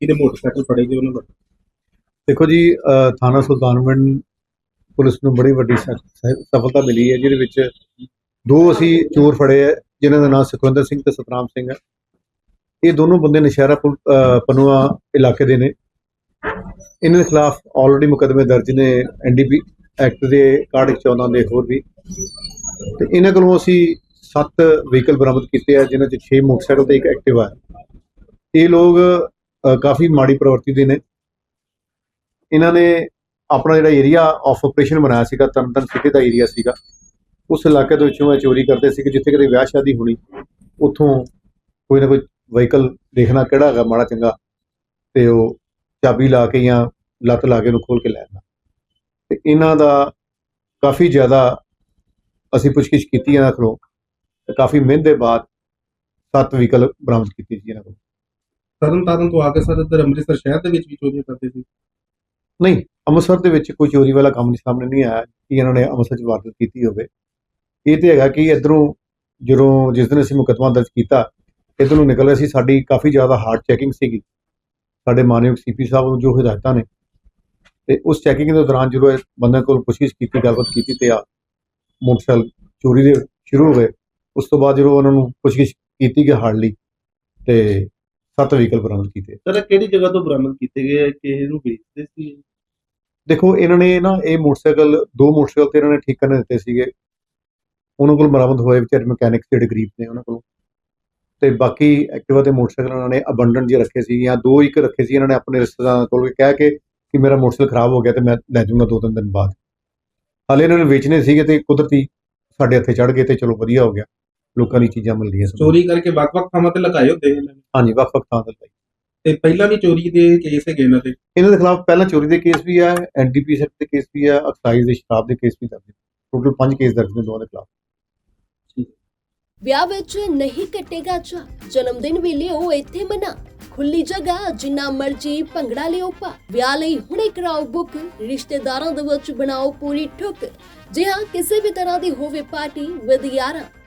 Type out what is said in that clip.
ਕਿਹਦੇ ਮੋਟਰਸਾਈਕਲ ਫੜੇ ਗਏ ਉਹਨਾਂ ਦਾ ਦੇਖੋ ਜੀ ਅਹ ਥਾਣਾ ਸੁਲਤਾਨਵਿੰਡ ਪੁਲਿਸ ਨੂੰ ਬੜੀ ਵੱਡੀ ਸ- ਸ- ਸਫਲਤਾ ਮਿਲੀ ਹੈ, ਜਿਹਦੇ ਵਿੱਚ ਦੋ ਅਸੀਂ ਚੋਰ ਫੜੇ ਹੈ, ਜਿਨ੍ਹਾਂ ਦਾ ਨਾਮ ਸੁਖਵਿੰਦਰ ਸਿੰਘ ਤੇ ਸਤਨਾਮ ਸਿੰਘ ਹੈ। ਇਹ ਦੋਨੋਂ ਬੰਦੇ ਨਸ਼ਹਿਰਾ ਪੁਲ- ਅਹ ਪਨੂਆ ਇਲਾਕੇ ਦੇ ਨੇ। ਇਹਨਾਂ ਦੇ ਖਿਲਾਫ ਆਲਰੇਡੀ ਮੁਕੱਦਮੇ ਦਰਜ ਨੇ ਐਨਡੀਪੀ ਐਕਟ ਦੇ ਕਾਰਡ 6114 ਦੇ ਹੋਰ ਵੀ। ਤੇ ਇਹਨਾਂ ਕੋਲੋਂ ਅਸੀਂ 7 ਵਹੀਕਲ ਬਰਾਮਦ ਕੀਤੇ ਆ, ਜਿਨ੍ਹਾਂ 'ਚ 6 ਮੋਟਰਸਾਈਕਲ ਤੇ ਇੱਕ ਐਕਟਿਵਾ ਹੈ। ਇਹ ਲੋਕ ਕਾਫੀ ਮਾੜੀ ਪ੍ਰਵਰਤੀ ਦੇ ਨੇ। ਇਹਨਾਂ ਨੇ ਆਪਣਾ ਜਿਹੜਾ ਏਰੀਆ ਆਫ ਆਪਰੇਸ਼ਨ ਬਣਾਇਆ ਸੀਗਾ ਤਰਨਤਨ ਸਿਟੀ ਦਾ ਏਰੀਆ ਸੀਗਾ। ਉਸ ਇਲਾਕੇ ਦੇ ਵਿੱਚੋਂ ਇਹ ਚੋਰੀ ਕਰਦੇ ਸੀ ਕਿ ਜਿੱਥੇ ਕਿਤੇ ਵਿਆਹ ਸ਼ਾਦੀ ਹੋਣੀ, ਉੱਥੋਂ ਕੋਈ ਨਾ ਕੋਈ ਵਹੀਕਲ ਦੇਖਣਾ ਕਿਹੜਾ ਹੈਗਾ ਮਾੜਾ ਚੰਗਾ, ਤੇ ਉਹ ਚਾਬੀ ਲਾ ਕੇ ਜਾਂ ਲੱਤ ਲਾ ਕੇ ਉਹਨੂੰ ਖੋਲ ਕੇ ਲੈ ਆਉਣਾ ਤੇ ਇਹਨਾਂ ਦਾ ਕਾਫੀ ਜ਼ਿਆਦਾ ਅਸੀਂ ਪੁੱਛਗਿੱਛ ਕੀਤੀ ਇਹਨਾਂ ਕੋਲੋਂ, ਤੇ ਕਾਫੀ ਮਿਹਨਤ ਦੇ ਬਾਅਦ ਸੱਤ ਵਹੀਕਲ ਬਰਾਮਦ ਕੀਤੀ ਸੀ ਇਹਨਾਂ ਕੋਲੋਂ। ਤਰਨ ਤੋਂ ਆ ਕੇ ਸਰ ਇੱਧਰ ਅੰਮ੍ਰਿਤਸਰ ਸ਼ਹਿਰ ਦੇ ਵਿੱਚ ਵੀ ਚੋਰੀਆਂ ਕਰਦੇ ਸੀ। ਨਹੀਂ, ਅੰਮ੍ਰਿਤਸਰ ਦੇ ਵਿੱਚ ਕੋਈ ਚੋਰੀ ਵਾਲਾ ਕੰਮ ਨਹੀਂ, ਸਾਹਮਣੇ ਨਹੀਂ ਆਇਆ ਕਿ ਇਹਨਾਂ ਨੇ ਅੰਮ੍ਰਿਤਸਰ 'ਚ ਵਾਰਦਾਤ ਕੀਤੀ ਹੋਵੇ। ਇਹ ਤੇ ਹੈਗਾ ਕਿ ਇਧਰੋਂ ਜਦੋਂ ਜਿਸ ਦਿਨ ਅਸੀਂ ਮੁਕੱਦਮਾ ਦਰਜ ਕੀਤਾ, ਇਧਰ ਨਿਕਲ ਰਿਹਾ ਸੀ, ਸਾਡੀ ਕਾਫੀ ਜ਼ਿਆਦਾ ਹਾਰਡ ਚੈਕਿੰਗ ਸੀਗੀ। ਸਾਡੇ ਮਾਨਯੋਗ ਸੀਪੀ ਸਾਹਿਬ ਨੂੰ ਜੋ ਹਦਾਇਤਾਂ ਨੇ, ਤੇ ਉਸ ਚੈਕਿੰਗ ਦੇ ਦੌਰਾਨ ਜਦੋਂ ਇਹ ਬੰਦੇ ਕੋਲ ਪੁੱਛਗਿੱਛ ਕੀਤੀ, ਗੱਲਬਾਤ ਕੀਤੀ ਤੇ ਆ ਮੋਟਰਸਾਈਕਲ ਚੋਰੀ ਦੇ ਸ਼ੁਰੂ ਹੋ ਗਏ। ਉਸ ਤੋਂ ਬਾਅਦ ਜਦੋਂ ਉਹਨਾਂ ਨੂੰ ਪੁੱਛਗਿੱਛ ਕੀਤੀ ਕਿ ਹਾਰਡਲੀ ਤੇ ਸੱਤ ਵਹੀਕਲ ਬਰਾਮਦ ਕੀਤੇ ਸਰ ਕਿਹੜੀ ਜਗ੍ਹਾ ਤੋਂ ਬਰਾਮਦ ਕੀਤੇ ਗਏ ਹੈ ਕਿ ਇਹਨੂੰ ਵੇਚਦੇ ਸੀ? ਦੇਖੋ ਇਹਨਾਂ ਨੇ ਨਾ ਇਹ ਮੋਟਰਸਾਈਕਲ ਦੋ ਮੋਟਰਸਾਈਕਲ ਤੇ ਇਹਨਾਂ ਨੇ ਠੀਕ ਕਰਨ ਦਿੱਤੇ ਸੀਗੇ। ਉਹਨਾਂ ਕੋਲ ਬਰਾਮਦ ਹੋਏ ਵਿਚਾਰੇ ਮਕੈਨਿਕ ਜਿਹੜੇ ਗਰੀਬ ਨੇ ਉਹਨਾਂ ਕੋਲ। ਤੇ ਬਾਕੀ ਐਕਟਿਵਾ ਤੇ ਮੋਟਰਸਾਈਕਲ ਇਹਨਾਂ ਨੇ ਅਬੰਡੈਂਟ ਜੇ ਰੱਖੇ ਸੀ ਜਾਂ ਦੋ ਇੱਕ ਰੱਖੇ ਸੀ ਇਹਨਾਂ ਨੇ ਆਪਣੇ ਰਿਸ਼ਤੇਦਾਰਾਂ ਕੋਲ ਕਹਿ ਕੇ ਕਿ ਮੇਰਾ ਮੋਟਰਸਾਈਕਲ ਖਰਾਬ ਹੋ ਗਿਆ ਤੇ ਮੈਂ ਲੈ ਜਾਊਂਗਾ ਦੋ ਤਿੰਨ ਦਿਨ ਬਾਅਦ। ਹਾਲੇ ਇਹਨਾਂ ਨੇ ਵੇਚਣੇ ਸੀਗੇ ਤੇ ਕੁਦਰਤੀ ਸਾਡੇ ਹੱਥੇ ਚੜ ਗਏ ਤੇ ਚਲੋ ਵਧੀਆ ਹੋ ਗਿਆ। ਲੋਕਾਂ ਦੀ ਚੀਜ਼ਾਂ ਮਿਲ ਰਹੀਆਂ ਸਨ। ਚੋਰੀ ਕਰਕੇ ਵੱਖ-ਵੱਖ ਥਾਵਾਂ ਤੇ ਲਗਾਏ ਹੁੰਦੇ ਨੇ ਹਾਂਜੀ ਵੱਖ ਵੱਖ ਥਾਂ ਤੇ ਲਗਾਈ। ਤੇ ਪਹਿਲਾਂ ਵੀ ਚੋਰੀ ਦੇ ਕੇਸ ਹੈਗੇ ਇਹਨਾਂ ਤੇ ਇਹਨਾਂ ਦੇ ਖਿਲਾਫ ਪਹਿਲਾਂ ਚੋਰੀ ਦੇ ਕੇਸ ਵੀ ਆ ਐਨਡੀਪੀ ਸੈਕਟ ਦੇ ਕੇਸ ਵੀ ਆ ਐਕਸਾਈਜ਼ ਦੇ ਸ਼ਰਾਬ ਦੇ ਕੇਸ ਵੀ ਦਰਜ ਨੇ। ਟੋਟਲ 5 ਕੇਸ ਦਰਜ ਨੇ ਦੋਵਾਂ ਦੇ ਖਿਲਾਫ। ਵਿਆਹ ਵਿੱਚ ਨਹੀਂ ਕੱਟੇਗਾ ਚਾ ਜਨਮ ਦਿਨ ਵੀ ਲਿਓ ਇੱਥੇ ਮਨਾ। ਖੁੱਲੀ ਜਗ੍ਹਾ ਜਿੰਨਾ ਮਰਜ਼ੀ ਭੰਗੜਾ ਲਿਓ ਪਾ। ਵਿਆਹ ਲਈ ਹੁਣੇ ਕਰਾਓ ਬੁੱਕ ਰਿਸ਼ਤੇਦਾਰਾਂ ਦੇ ਵਿੱਚ ਬਣਾਓ ਪੂਰੀ ਠੁੱਕ। ਜੇ ਹਾਂ ਕਿਸੇ ਵੀ ਤਰ੍ਹਾਂ ਦੀ ਹੋਵੇ ਪਾਰਟੀ ਵਿਦ ਯਾਰਾਂ